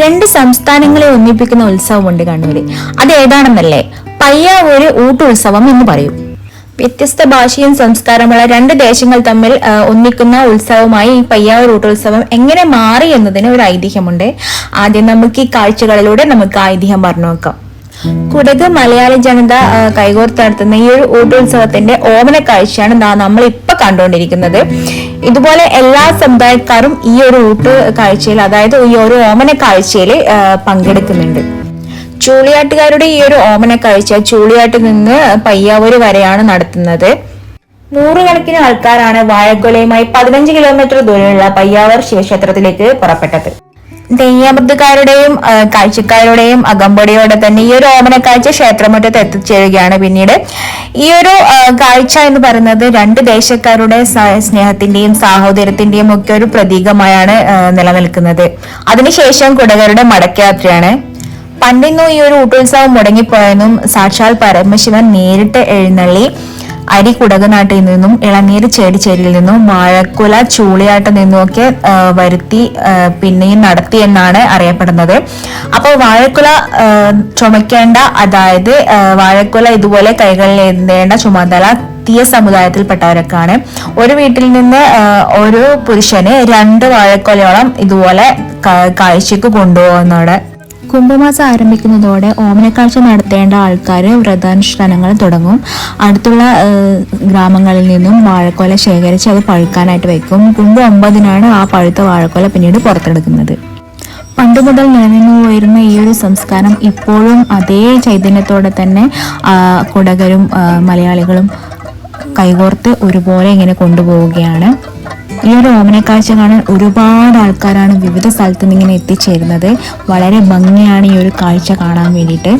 രണ്ട് സംസ്ഥാനങ്ങളെ ഒന്നിപ്പിക്കുന്ന ഉത്സവമുണ്ട് കണ്ണൂര്. അത് ഏതാണെന്നല്ലേ? പയ്യാവൂര് ഊട്ടുത്സവം എന്ന് പറയും. വ്യത്യസ്ത ഭാഷയും സംസ്കാരമുള്ള രണ്ട് ദേശങ്ങൾ തമ്മിൽ ഒന്നിക്കുന്ന ഉത്സവമായി ഈ പയ്യാവൂർ ഊട്ടുത്സവം എങ്ങനെ മാറി എന്നതിന് ഒരു ഐതിഹ്യമുണ്ട്. ആദ്യം നമുക്ക് ഈ കാഴ്ചകളിലൂടെ നമുക്ക് ഐതിഹ്യം പറഞ്ഞു നോക്കാം. കുടക് മലയാളി ജനത കൈകോർത്ത് നടത്തുന്ന ഈ ഒരു ഊട്ടുത്സവത്തിന്റെ ഓമന കാഴ്ചയാണ് നമ്മൾ ഇപ്പൊ കണ്ടുകൊണ്ടിരിക്കുന്നത്. ഇതുപോലെ എല്ലാ സമുദായക്കാരും ഈ ഒരു ഊട്ട് കാഴ്ചയിൽ അതായത് ഈ ഒരു ഓമന കാഴ്ചയിൽ പങ്കെടുക്കുന്നുണ്ട്. ചൂളിയാട്ടുകാരുടെ ഈ ഒരു ഓമന കാഴ്ച ചൂളിയാട്ട് നിന്ന് പയ്യാവൂര് വരെയാണ് നടത്തുന്നത്. നൂറുകണക്കിന് ആൾക്കാരാണ് വാഴക്കൊലയുമായി പതിനഞ്ച് കിലോമീറ്റർ ദൂരെയുള്ള പയ്യാവൂർ ശിവക്ഷേത്രത്തിലേക്ക് പുറപ്പെട്ടത്. തെയ്യാമൃതക്കാരുടെയും ആ, കാഴ്ചക്കാരുടെയും അകമ്പടിയോടെ തന്നെ ഈ ഒരു ഓമന കാഴ്ച ക്ഷേത്രമുറ്റത്ത് എത്തിച്ചേരുകയാണ് പിന്നീട്. ഈ ഒരു കാഴ്ച എന്ന് പറയുന്നത് രണ്ട് ദേശക്കാരുടെ സ്നേഹത്തിന്റെയും സാഹോദര്യത്തിന്റെയും ഒക്കെ ഒരു പ്രതീകമായാണ് നിലനിൽക്കുന്നത്. അതിനുശേഷം കുടകരുടെ മടക്കയാത്രയാണ്. പണ്ടിന്നും ഈ ഒരു ഊട്ടുത്സവം മുടങ്ങിപ്പോയെന്നും സാക്ഷാൽ പരമശിവൻ നേരിട്ട് എഴുന്നള്ളി അരി കുടകനാട്ടിൽ നിന്നും ഇളനീര് ചേടിച്ചേരിയിൽ നിന്നും വാഴക്കുല ചൂളിയാട്ടിൽ നിന്നുമൊക്കെ വരുത്തി പിന്നെയും നടത്തി എന്നാണ് അറിയപ്പെടുന്നത്. അപ്പോൾ വാഴക്കുല ചുമക്കേണ്ട അതായത് വാഴക്കുല ഇതുപോലെ കൈകളിൽ എഴുതേണ്ട ചുമതല തീയ സമുദായത്തിൽപ്പെട്ടവരൊക്കെയാണ് ഒരു വീട്ടിൽ നിന്ന് ഒരു പുരുഷന് രണ്ട് വാഴക്കൊലയോളം ഇതുപോലെ കാഴ്ചക്ക് കൊണ്ടുപോകുന്നവിടെ കുംഭമാസം ആരംഭിക്കുന്നതോടെ ഓമനക്കാഴ്ച നടത്തേണ്ട ആൾക്കാർ വ്രതാനുഷ്ഠാനങ്ങൾ തുടങ്ങും. അടുത്തുള്ള ഗ്രാമങ്ങളിൽ നിന്നും വാഴക്കൊല ശേഖരിച്ച് അത് പഴുക്കാനായിട്ട് വെക്കും. കുംഭം ഒമ്പതിനാണ് ആ പഴുത്ത വാഴക്കൊല പിന്നീട് പുറത്തെടുക്കുന്നത്. പണ്ട് മുതൽ നിലനിന്നു പോയിരുന്ന ഈ ഒരു സംസ്കാരം ഇപ്പോഴും അതേ ചൈതന്യത്തോടെ തന്നെ കുടകരും മലയാളികളും കൈകോർത്ത് ഒരുപോലെ ഇങ്ങനെ കൊണ്ടുപോവുകയാണ്. ഈ ഒരു ഓമനക്കാഴ്ച കാണാൻ ഒരുപാട് ആൾക്കാരാണ് വിവിധ സ്ഥലത്തു നിന്ന് ഇങ്ങനെ എത്തിച്ചേരുന്നത്. വളരെ ഭംഗിയാണ് ഈ ഒരു കാഴ്ച കാണാൻ വേണ്ടിയിട്ട്.